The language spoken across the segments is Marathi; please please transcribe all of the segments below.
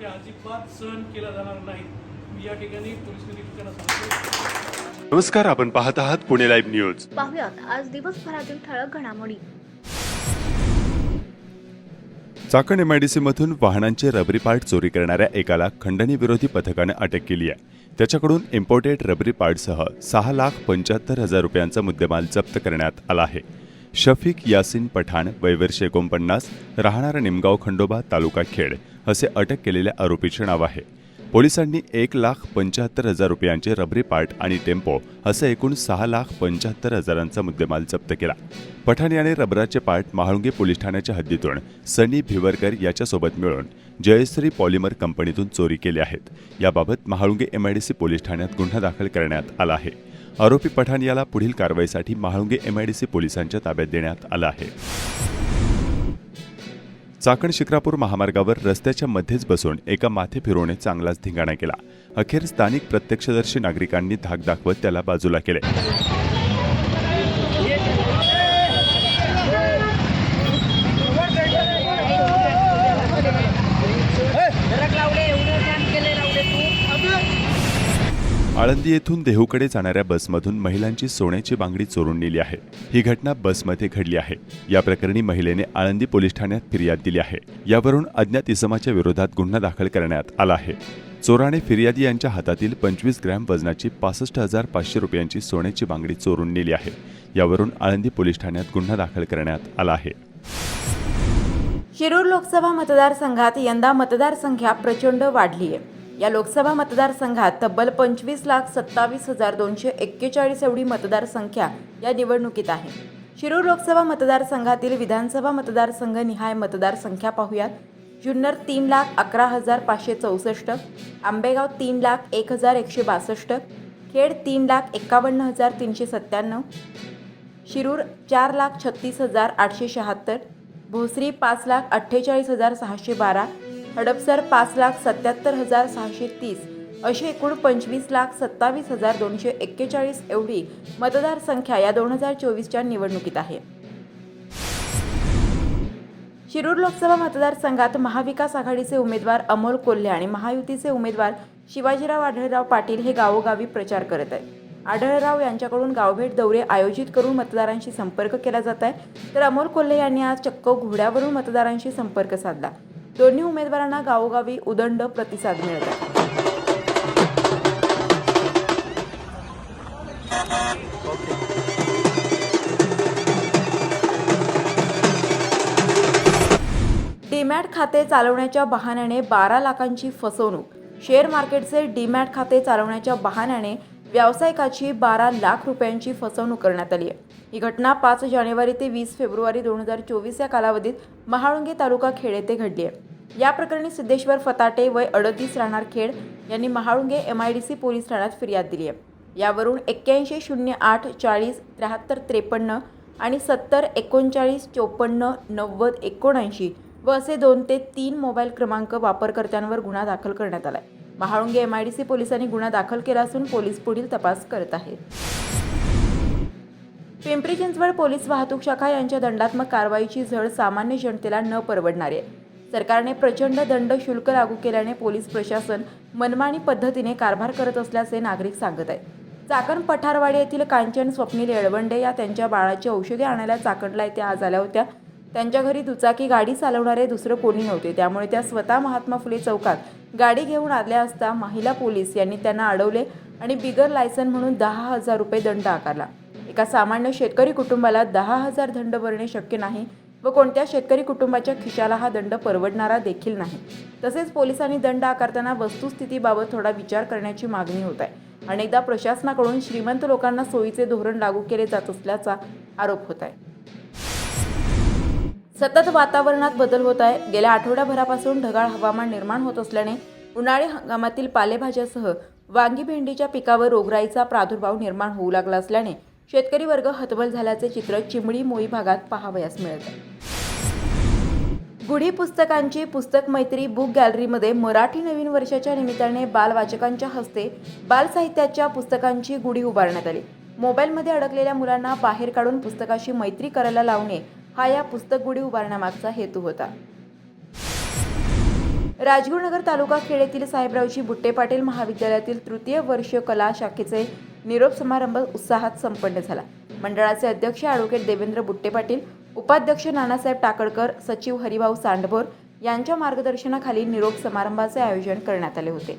ते अजिबात सहन केला जाणार नाही. मी या ठिकाणी पोलीस निरीक्षकांना सांगतो. नमस्कार आपण पाहत आहात पुणे लाईव्ह न्यूज. पाहुयात आज दिवसभरातील ठळक घडामोडी. चाकण एमआयडीसी मधून वाहनांचे रबरी पार्ट चोरी करणाऱ्या एकाला खंडणी विरोधी पथकानं अटक केली आहे. त्याच्याकडून इम्पोर्टेड रबरी पार्टसह सहा लाख पंच्याहत्तर हजार रुपयांचा मुद्देमाल जप्त करण्यात आला आहे. शफीक यासिन पठाण वयवर्ष एकोणपन्नास राहणारा निमगाव खंडोबा तालुका खेड असे अटक केलेल्या आरोपीचे नाव आहे. पोलिसांनी एक लाख पंच्याहत्तर हजार रुपयांचे रबरी पार्ट आणि टेम्पो असं एकूण सहा लाख पंच्याहत्तर हजारांचा मुद्देमाल जप्त केला. पठाण याने रबराचे पार्ट महाळुंगे पोलीस ठाण्याच्या हद्दीतून सनी भिवरकर याच्यासोबत मिळून जयश्री पॉलिमर कंपनीतून चोरी केली आहेत. याबाबत महाळुंगे एमआयडीसी पोलीस ठाण्यात गुन्हा दाखल करण्यात आला आहे. आरोपी पठाण याला पुढील कारवाईसाठी महाळुंगे एमआयडीसी पोलिसांच्या ताब्यात देण्यात आलं आहे. चाकण शिक्रापूर महामार्गावर रस्त्याच्या मध्येच बसून एका माथे फिरवणे चांगलाच धिंगाणा केला. अखेर स्थानिक प्रत्यक्षदर्शी नागरिकांनी धाक दाखवत त्याला बाजूला केले. आळंदी येथून देहूकडे जाणाऱ्या बसमधून महिलांची सोन्याची बांगडी चोरून नेली आहे. ही घटना बसमध्ये घडली आहे. या प्रकरणी महिलेने आळंदी पोलीस ठाण्यात फिर्याद दिली आहे. यावरून अज्ञात इसमाच्या विरोधात गुन्हा दाखल करण्यात आला आहे. चोराने फिर्यादी यांच्या हातातील पंचवीस ग्रॅम वजनाची पासष्ट हजार पाचशे रुपयांची सोन्याची बांगडी चोरून नेली आहे. यावरून आळंदी पोलीस ठाण्यात गुन्हा दाखल करण्यात आला आहे. शिरूर लोकसभा मतदारसंघात यंदा मतदारसंख्या प्रचंड वाढली आहे या लोकसभा मतदारसंघात तब्बल पंचवीस लाख सत्तावीस हजार दोनशे एक्केचाळीस एवढी मतदारसंख्या या निवडणुकीत आहे. शिरूर लोकसभा मतदारसंघातील विधानसभा मतदारसंघ निहाय मतदारसंख्या पाहूयात. जुन्नर तीन लाख अकरा हजार पाचशे चौसष्ट आंबेगाव तीन लाख एक हजार एकशे बासष्ट खेड तीन लाख एक्कावन्न हजार तीनशे सत्त्याण्णव शिरूर चार लाख छत्तीस हजार आठशे शहात्तर भोसरी पाच लाख अठ्ठेचाळीस हजार सहाशे बारा हडपसर पाच लाख सत्याहत्तर हजार सहाशे तीस अशी एकूण पंचवीस लाख सत्तावीस हजार दोनशे एक्केचाळीस एवढी मतदारसंख्या या दोन हजार चोवीसच्या निवडणुकीत आहे. शिरूर लोकसभा मतदारसंघात महाविकास आघाडीचे उमेदवार अमोल कोल्हे आणि महायुतीचे उमेदवार शिवाजीराव आढळराव पाटील हे गावोगावी प्रचार करत आहेत. आढळराव यांच्याकडून गावभेट दौरे आयोजित करून मतदारांशी संपर्क केला जात आहे. तर अमोल कोल्हे यांनी आज चक्क घोड्यावरून मतदारांशी संपर्क साधला. दोन्ही उमेदवारांना गावोगावी उदंड प्रतिसाद मिळत आहे. डीमॅट खाते चालवण्याच्या बहाण्याने बारा लाखांची फसवणूक. शेअर मार्केटचे डीमॅट खाते चालवण्याच्या बहाण्याने व्यावसायिकाची बारा लाख रुपयांची फसवणूक करण्यात आली आहे. ही घटना पाच जानेवारी ते वीस फेब्रुवारी दोन हजार चोवीस या कालावधीत महाळुंगे तालुका खेड येथे घडली आहे. या प्रकरणी सिद्धेश्वर फताटे वय अडतीस राहणार खेड यांनी Mahalunge M I D C police ठाण्यात फिर्याद दिली आहे. यावरून एक्क्याऐंशी शून्य आठ चाळीस त्र्याहत्तर त्रेपन्न आणि सत्तर एकोणचाळीस चोपन्न नव्वद एकोणऐंशी व असे दोन ते तीन मोबाईल क्रमांक वापरकर्त्यांवर गुन्हा दाखल करण्यात आला आहे Mahalunge M I D C पोलिसांनी गुन्हा दाखल केला असून पोलीस पुढील तपास करत आहेत. पिंपरी चिंचवड पोलीस वाहतूक शाखा यांच्या दंडात्मक कारवाईची झळ सामान्य जनतेला न परवडणारी. आहे सरकारने प्रचंड दंड शुल्क लागू केल्याने पोलीस प्रशासन मनमानी पद्धतीने कारभार करत असल्याचे नागरिक सांगत आहेत. चाकण पठारवाडी येथील कांचन स्वप्नील येळवंडे या त्यांच्या बाळाची औषधे आणायला चाकणला येथे आज आल्या होत्या. त्यांच्या घरी दुचाकी गाडी चालवणारे दुसरं कोणी नव्हते. त्यामुळे त्या स्वतः महात्मा फुले चौकात गाडी घेऊन आल्या असता महिला पोलीस यांनी त्यांना अडवले आणि बिगर लायसन म्हणून दहा हजार रुपये दंड आकारला. एका सामान्य शेतकरी कुटुंबाला दहा हजार दंड भरणे शक्य नाही व कोणत्या शेतकरी कुटुंबाच्या खिशाला हा दंड परवडणारा देखील नाही. तसेच पोलिसांनी दंड आकारताना वस्तुस्थितीबाबत थोडा विचार करण्याची मागणी होत आहे. अनेकदा प्रशासनाकडून श्रीमंत लोकांना सोयीचे धोरण लागू केले जात असल्याचा आरोप होत आहे. सतत वातावरणात बदल होत आहे. गेल्या आठवड्याभरापासून ढगाळ हवामान निर्माण होत असल्याने उन्हाळी हंगामातील पालेभाज्यासह वांगी भेंडीच्या पिकावर रोगराईचा प्रादुर्भाव निर्माण होऊ लागला असल्याने शेतकरी वर्ग हतबल झाल्याचे चित्र चिमणी मोई भागात पाहावयास मिळत. गुढी पुस्तकांची पुस्तक मैत्री बुक गॅलरीमध्ये मराठी नवीन वर्षाच्या निमित्ताने बालवाचकांच्या हस्ते बालसाहित्याच्या पुस्तकांची गुढी उभारण्यात आली. मोबाईलमध्ये अडकलेल्या मुलांना बाहेर काढून पुस्तकाशी मैत्री करायला लावणे हा या पुस्तक गुढी उभारण्यामागचा हेतू होता. राजगुरुनगर तालुका खेड येथील साहेबरावजी बुट्टे पाटील महाविद्यालयातील तृतीय वर्ष कला शाखेचे निरोप समारंभ उत्साहात संपन्न झाला. मंडळाचे अध्यक्ष ॲडव्होकेट देवेंद्र बुट्टे पाटील उपाध्यक्ष नानासाहेब टाकळकर सचिव हरिभाऊ सांडभोर यांच्या मार्गदर्शनाखाली निरोप समारंभाचे आयोजन करण्यात आले होते.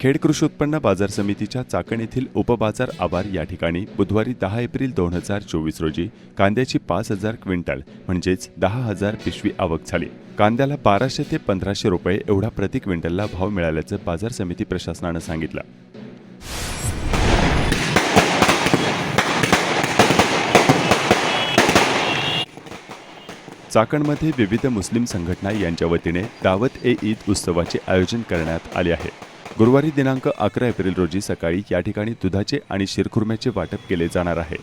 खेड कृषी उत्पन्न बाजार समितीच्या चाकण येथील उपबाजार आवार या ठिकाणी बुधवारी दहा एप्रिल दोन हजार चोवीस रोजी कांद्याची पाच हजार क्विंटल म्हणजेच दहा हजार पिशवी आवक झाली. कांद्याला बाराशे ते पंधराशे रुपये एवढा प्रति क्विंटलला भाव मिळाल्याचं बाजार समिती प्रशासनानं सांगितलं. चाकणमध्ये विविध मुस्लिम संघटना यांच्या वतीने दावत ए ईद उत्सवाचे आयोजन करण्यात आले आहे. गुरुवारी दिनांक अकरा एप्रिल रोजी सकाळी या ठिकाणी दुधाचे आणि शिरखुर्म्याचे वाटप केले जाणार आहे.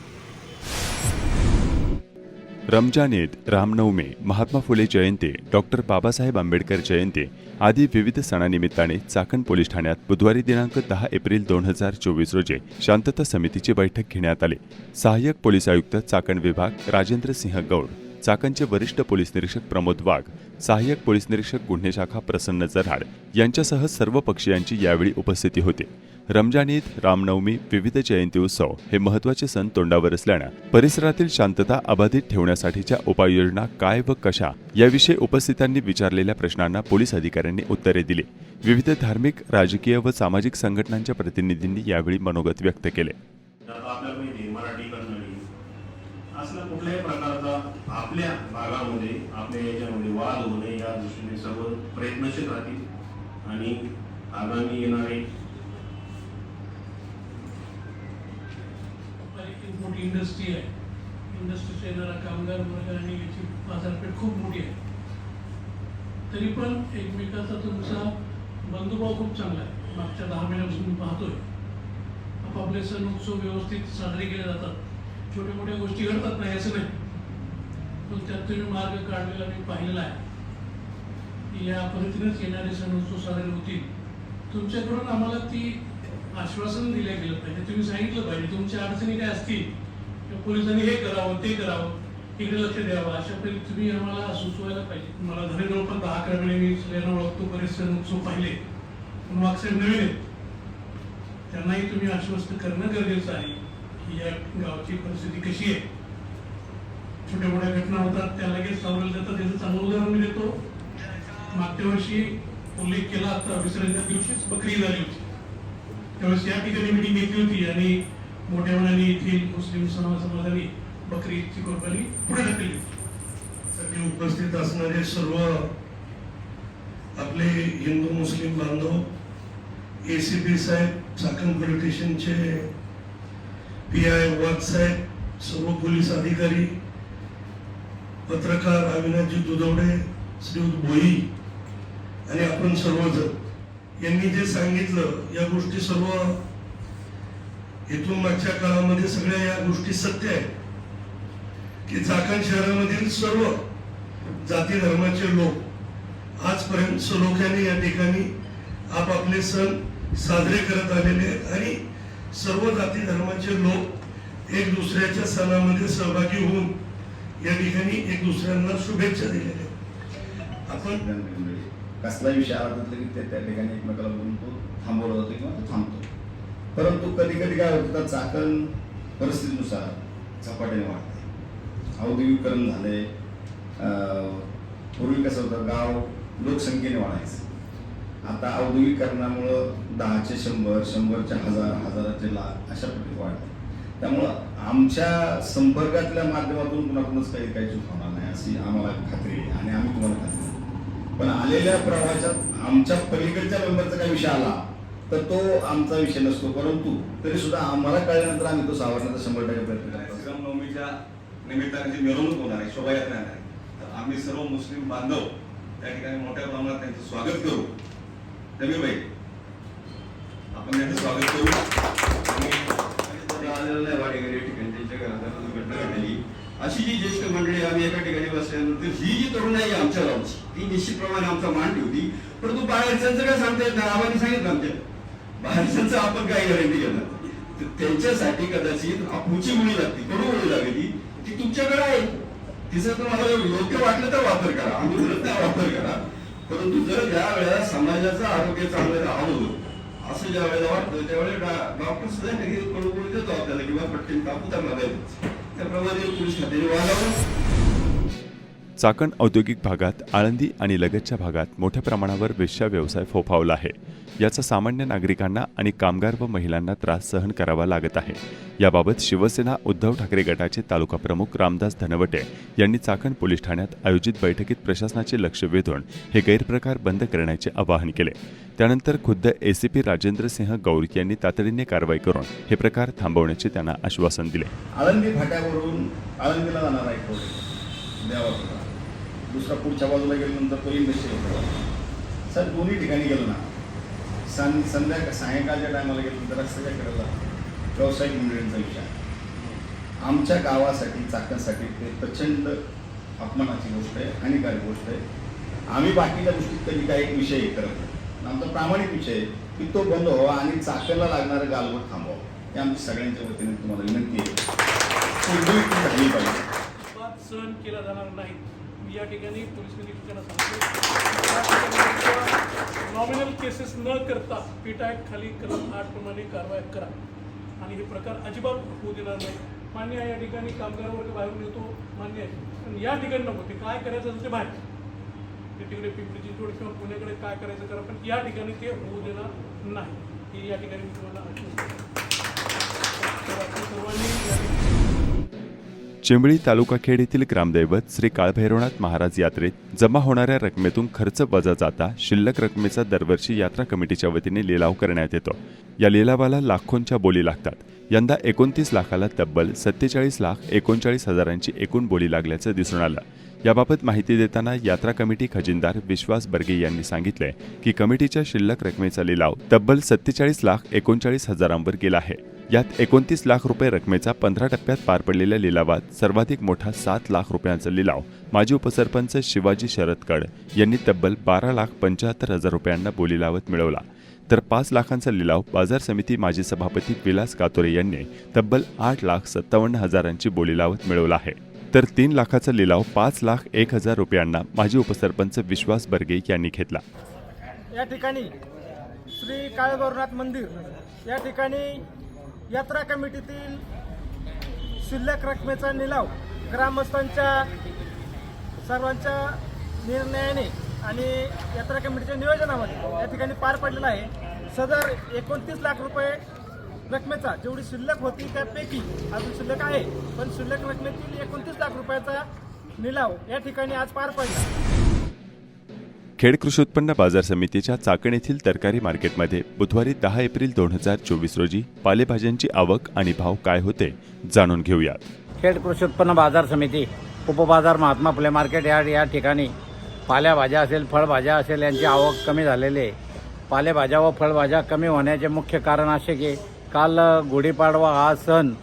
रमजान ईद रामनवमी महात्मा फुले जयंती डॉक्टर बाबासाहेब आंबेडकर जयंती आदी विविध सणानिमित्ताने चाकण पोलीस ठाण्यात बुधवारी दिनांक दहा एप्रिल दोन हजार चोवीस रोजी शांतता समितीची बैठक घेण्यात आली. सहाय्यक पोलीस आयुक्त चाकण विभाग राजेंद्र सिंह गौड चाकणचे वरिष्ठ पोलीस निरीक्षक प्रमोद वाघ सहाय्यक पोलीस निरीक्षक गुन्हे शाखा प्रसन्न जराड यांच्यासह सर्व पक्षीयांची यावेळी उपस्थिती होती. रमजान ईद रामनवमी विविध जयंती उत्सव हे महत्त्वाचे सण तोंडावर असल्यानं परिसरातील शांतता अबाधित ठेवण्यासाठीच्या उपाययोजना काय व कशा याविषयी उपस्थितांनी विचारलेल्या प्रश्नांना पोलीस अधिकाऱ्यांनी उत्तरे दिली. विविध धार्मिक राजकीय व सामाजिक संघटनांच्या प्रतिनिधींनी यावेळी मनोगत व्यक्त केले. असल्या कुठल्याही प्रकारचा आपल्या भागामध्ये आपल्या याच्यामध्ये वाद होऊ नये या दृष्टीने सर्व प्रयत्नशील राहतील. आणि आगामी येणारे एक मोठी इंडस्ट्री आहे. इंडस्ट्रीचा येणारा कामगार वर्ग आणि याची बाजारपेठ खूप मोठी आहे. तरी पण एकमेकाचा तुमचा बंधुभाव खूप चांगला आहे. मागच्या दहा महिन्यापासून मी पाहतोय. आपापले सण उत्सव व्यवस्थित साजरे केले जातात. छोट्या मोठ्या गोष्टी घडतात नाही असं नाही. पण त्यात तुम्ही मार्ग काढलेला मी पाहिलेला आहे. या पद्धतीनेच येणारे सण उत्सव साजरे होतील. तुमच्याकडून आम्हाला ती आश्वासन दिलं गेलं पाहिजे. तुम्ही सांगितलं पाहिजे तुमच्या अडचणी काय असतील किंवा पोलिसांनी हे करावं ते करावं इकडे लक्ष द्यावं. अशा पद्धतीने तुम्ही आम्हाला सुचवायला पाहिजे. मला घरी जवळपास दहा अकरा वेळे मी सगळ्यांना ओळखतो बरेच सण उत्सव पाहिले. पण मागचे नवीन आहेत. त्यांनाही तुम्ही आश्वस्त करणं गरजेचं आहे. की या गावची परिस्थिती कशी आहे? छोट्या मोठ्या घटना होतात त्या लगेच सावरलं जातात. त्याचं चांगलं उदाहरण मी देतो. मागच्या वर्षी उल्लेख केला आता विसर्जनाच्या दिवशीच बकरी झाली होती. त्यावेळेस या ठिकाणी मिटिंग घेतली होती आणि मोठ्या मनाने येथील मुस्लिम समाज समाजाने बकरीची कुर्बानी पुढे ढकलली होती. उपस्थित असणारे सर्व आपले हिंदू मुस्लिम बांधव ए सी पी साहेब चाकण पोलीस स्टेशनचे पी आय वाघ साहेब सर्व पोलीस अधिकारी पत्रकार अविनाशजी दुधवडे श्रीयुत भोई आणि आपण सर्वजण. यांनी जे सांगितलं या गोष्टी सर्व इथून मागच्या काळामध्ये सगळ्या या गोष्टी सत्य आहेत. की चाकण शहरामधील सर्व जाती धर्माचे लोक आजपर्यंत सलोख्याने या ठिकाणी आपापले सण साजरे करत आलेले आहेत आणि सर्व जाती धर्माचे लोक एक दुसऱ्याच्या सणामध्ये सहभागी होऊन या ठिकाणी एक दुसऱ्यांना शुभेच्छा दिलेल्या आपण कसला विषय आला तर लगेच त्या ठिकाणी एकमेकाला बोलून तो थांबवला जातो किंवा तो थांबतो. परंतु कधी कधी काय होतं तर चाकण परिस्थितीनुसार झपाट्याने वाढते. औद्योगिकरण झाले पूर्वी कसं होतं गाव लोकसंख्येने वाढायचं. आता औद्योगिकरणामुळं दहाचे शंभर शंभरचे हजार हजाराचे लाख अशा पद्धती वाढतात त्यामुळं आमच्या संपर्कातल्या माध्यमातून कुणाकडूनच काही काही चूक होणार नाही अशी आम्हाला खात्री आहे आणि आम्ही तुम्हाला खात्री. पण आलेल्या प्रवासात आमच्या पलीकडच्या मेंबरचा काही विषय आला तर तो आमचा विषय नसतो. परंतु तरी सुद्धा आम्हाला कळल्यानंतर आम्ही तो सावरण्याचा शंभर टक्के प्रयत्न करतो श्रीरामनवमीच्या निमित्ताने जी मिरवणूक होणार आहे शोभायात्रा येणार आहे तर आम्ही सर्व मुस्लिम बांधव त्या ठिकाणी मोठ्या प्रमाणात त्यांचं स्वागत करू. जमीर भाई आपण त्यांचं स्वागत करू. आणि आलेलं नाही वाडेकरी या ठिकाणी त्यांच्या घरात आता दुर्घटना घडली अशी जी ज्येष्ठ मंडळी आम्ही एका ठिकाणी बसल्यानंतर ही जी तरुण आहे आमच्या गावची. ती निश्चितप्रमाणे आमचा मान ठेवती परंतु बाहेरच्यांचं काय सांगता येत नाही आम्हाला सांगितलं आमच्या. बाहेरच्यांचं आपण काही गॅरंटी घेणार तर त्यांच्यासाठी कदाचित आपुची मुळी लागते कडू मुळी लागली. ती तुमच्याकडे आहे. तिचं तुम्हाला योग्य वाटलं तर वापर करा. आम्ही वापर करा. परंतु जर ज्या वेळेला समाजाचं आरोग्य चांगलं राहावं असं ज्या वेळेला वाटतं त्यावेळेला डॉक्टर सुद्धा काही कळवून देतो आपल्याला किंवा पटकन कापू त्यांना द्यायचं. É pra lá de outro escadeiro, olha. Chakan औद्योगिक भागात आळंदी आणि लगतच्या भागात मोठ्या प्रमाणावर वेश्या व्यवसाय फोफावला आहे. याचा सामान्य नागरिकांना आणि कामगार व महिलांना त्रास सहन करावा लागत आहे. याबाबत शिवसेना उद्धव ठाकरे गटाचे तालुका प्रमुख रामदास धनवटे यांनी चाकण पोलीस ठाण्यात आयोजित बैठकीत प्रशासनाचे लक्ष वेधून हे गैरप्रकार बंद करण्याचे आवाहन केले. त्यानंतर खुद्द एसीपी राजेंद्र सिंह गौर यांनी तातडीने कारवाई करून हे प्रकार थांबवण्याचे त्यांना आश्वासन दिले. आळंदी फाट्यावरून आळंदीला जाणारा एक रोड आहे देवापुरा दुसरा पुढच्या बाजूला गेल्यानंतर तो इंडस्ट्रियल प्रवास सर दोन्ही ठिकाणी गेलो ना. सं संध्याकाळ सायंकाळच्या टायमाला गेल्यानंतर रस्त्याच्या कडेला व्यावसायिक मंडळींचा विचार. आमच्या गावासाठी चाकणसाठी ते प्रचंड अपमानाची गोष्ट आहे हानिकारक गोष्ट आहे. आम्ही बाकीच्या गोष्टीत कधी काही एक विषय हे करत नाही. आमचा प्रामाणिक विषय आहे की तो बंद व्हावा आणि चाकणला लागणारं गालवट थांबवावं. हे आमची सगळ्यांच्या वतीने तुम्हाला विनंती आहे. पूर्वी झाली पाहिजे. सहन केला जाणार नाही या ठिकाणी पोलीस निरीक्षकांना सांगतो. नॉमिनल केसेस न करता पीट ॲक्ट खाली कलम आठ प्रमाणे कारवाई करा. आणि हे प्रकार अजिबात होऊ देणार नाही. मान्य आहे या ठिकाणी कामगार वर्ग बाहेरून येतो मान्य आहे. पण या ठिकाणी नको ते काय करायचं असेल ते बाहेर. ते तिकडे पिंपरी चिंचवड किंवा पुण्याकडे काय करायचं करा पण या ठिकाणी ते होऊ देणार नाही. हे या ठिकाणी मी तुम्हाला आश्वस्त सर्वांनी चिंबळी तालुकाखेड येथील ग्रामदैवत श्री काळभैरवनाथ महाराज यात्रेत जमा होणाऱ्या रकमेतून खर्च वजा जाता शिल्लक रकमेचा दरवर्षी यात्रा कमिटीच्या वतीने लिलाव करण्यात येतो. या लिलावाला लाखोंच्या बोली लागतात. यंदा एकोणतीस लाखाला तब्बल सत्तेचाळीस लाख एकोणचाळीस हजारांची एकूण बोली लागल्याचं दिसून आलं. याबाबत माहिती देताना यात्रा कमिटी खजिनदार विश्वास बर्गे यांनी सांगितले की कमिटीच्या शिल्लक रकमेचा लिलाव तब्बल सत्तेचाळीस लाख एकोणचाळीस हजारांवर गेला आहे. यात एकोणतीस लाख रुपये रकमेचा पंधरा टप्प्यात पार पडलेल्या लिलावात सर्वाधिक मोठा सात लाख रुपयांचा लिलाव माजी उपसरपंच शिवाजी शरदकड यांनी तब्बल बारा लाख पंच्याहत्तर हजार रुपयांना बोली लावत मिळवला. तर पाच लाखांचा लिलाव बाजार समिती माजी सभापती विलास कातोरे यांनी तब्बल आठ लाख सत्तावन्न हजारांची बोली लावत मिळवला आहे. तर तीन लाखाचा लिलाव पाच लाख एक हजार रुपयांना माजी उपसरपंच विश्वास बर्गे यांनी घेतला. या ठिकाणी श्री काळभैरवनाथ मंदिर या ठिकाणी यात्रा कमिटीतील शिल्लक रकमेचा निलाव ग्रामस्थांच्या सर्वांच्या निर्णयाने आणि यात्रा कमिटीच्या नियोजनामध्ये या ठिकाणी पार पडलेला आहे. सदर एकोणतीस लाख रुपये रकमेचा जेवढी शिल्लक होती त्यापैकी अजून शिल्लक आहे. पण शिल्लक रकमेतील एकोणतीस लाख रुपयाचा निलाव या ठिकाणी आज पार पडला. खेड कृषी उत्पन्न बाजार समितीच्या चाकण येथील तरकारी मार्केटमध्ये बुधवारी दहा एप्रिल दोन हजार चोवीस रोजी पालेभाज्यांची आवक आणि भाव काय होते जाणून घेऊयात. खेड कृषी उत्पन्न बाजार समिती उपबाजार महात्मा फुले मार्केट या या ठिकाणी पालेभाज्या असेल फळभाज्या असेल यांची आवक कमी झालेली आहे. पालेभाज्या व फळभाज्या कमी होण्याचे मुख्य कारण असे की काल गुढीपाडवा हा सण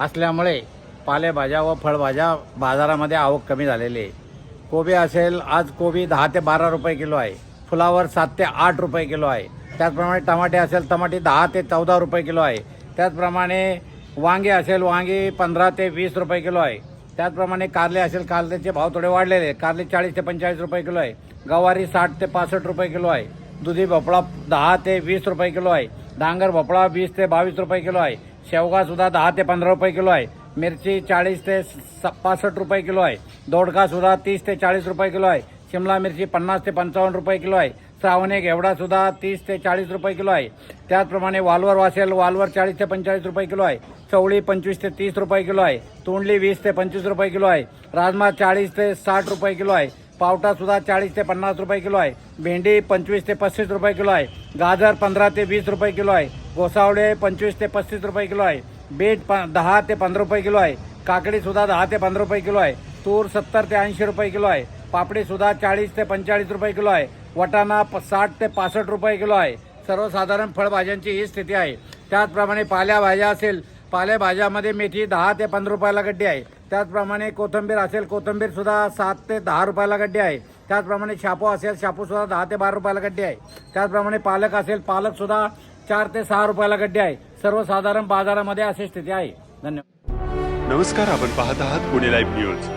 असल्यामुळे पालेभाज्या व फळभाज्या बाजारामध्ये आवक कमी झालेली आहे. कोबी असेल आज कोबी दहा ते बारा रुपये किलो आहे. फुलावर सात ते आठ रुपये किलो आहे. त्याचप्रमाणे टमाटे असेल टमाटे दहा ते चौदा रुपये किलो आहे. त्याचप्रमाणे वांगे असेल वांगे पंधरा ते वीस रुपये किलो आहे. त्याचप्रमाणे कारले असेल कारल्याचे भाव थोडे वाढलेले आहे कारले चाळीस ते पंचेचाळीस रुपये किलो आहे. गवारी साठ ते पासष्ट रुपये किलो आहे. दुधी भोपळा दहा ते वीस रुपये किलो आहे. डांगर भोपळा वीस ते बावीस रुपये किलो आहे. शेवगासुद्धा दहा ते पंधरा रुपये किलो आहे. मिरची चाळीस ते स- पासष्ट रुपये किलो आहे दोडकासुद्धा तीस ते चाळीस रुपये किलो आहे शिमला मिरची पन्नास ते पंचावन्न रुपये किलो आहे श्रावणे घेवडासुद्धा तीस ते चाळीस रुपये किलो आहे त्याचप्रमाणे वालवर वासेल वालवर चाळीस ते पंचेचाळीस रुपये किलो आहे चवळी पंचवीस ते तीस रुपये किलो आहे तोंडली वीस ते पंचवीस रुपये किलो आहे राजमा चाळीस ते साठ रुपये किलो आहे पावटासुद्धा चाळीस ते पन्नास रुपये किलो आहे भेंडी पंचवीस ते पस्तीस रुपये किलो आहे गाजर पंधरा ते वीस रुपये किलो आहे गोसावळे पंचवीस ते पस्तीस रुपये किलो आहे बीट प- दहा ते पंधरा रुपये किलो आहे. काकडीसुद्धा दहा ते पंधरा रुपये किलो आहे. तूर सत्तर ते ऐंशी रुपये किलो आहे. पापडीसुद्धा चाळीस ते पंचेचाळीस रुपये किलो आहे. वटाणा प- साठ ते पासष्ट रुपये किलो आहे. सर्वसाधारण फळभाज्यांची ही स्थिती आहे. त्याचप्रमाणे पाल्याभाज्या असेल पालेभाज्यामध्ये मेथी दहा ते पंधरा रुपयाला गड्डी आहे. त्याचप्रमाणे कोथंबीर असेल कोथंबीरसुद्धा सात ते दहा रुपयाला गड्डी आहे. त्याचप्रमाणे शापू असेल शापूसुद्धा दहा ते बारा रुपयाला गड्डी आहे. त्याचप्रमाणे पालक असेल पालकसुद्धा चार ते सहा रुपयाला गड्डी आहे. सर्वसाधारण बाजारामध्ये अशी स्थिती आहे. धन्यवाद. नमस्कार आपण पाहत आहात पुणे लाईव्ह न्यूज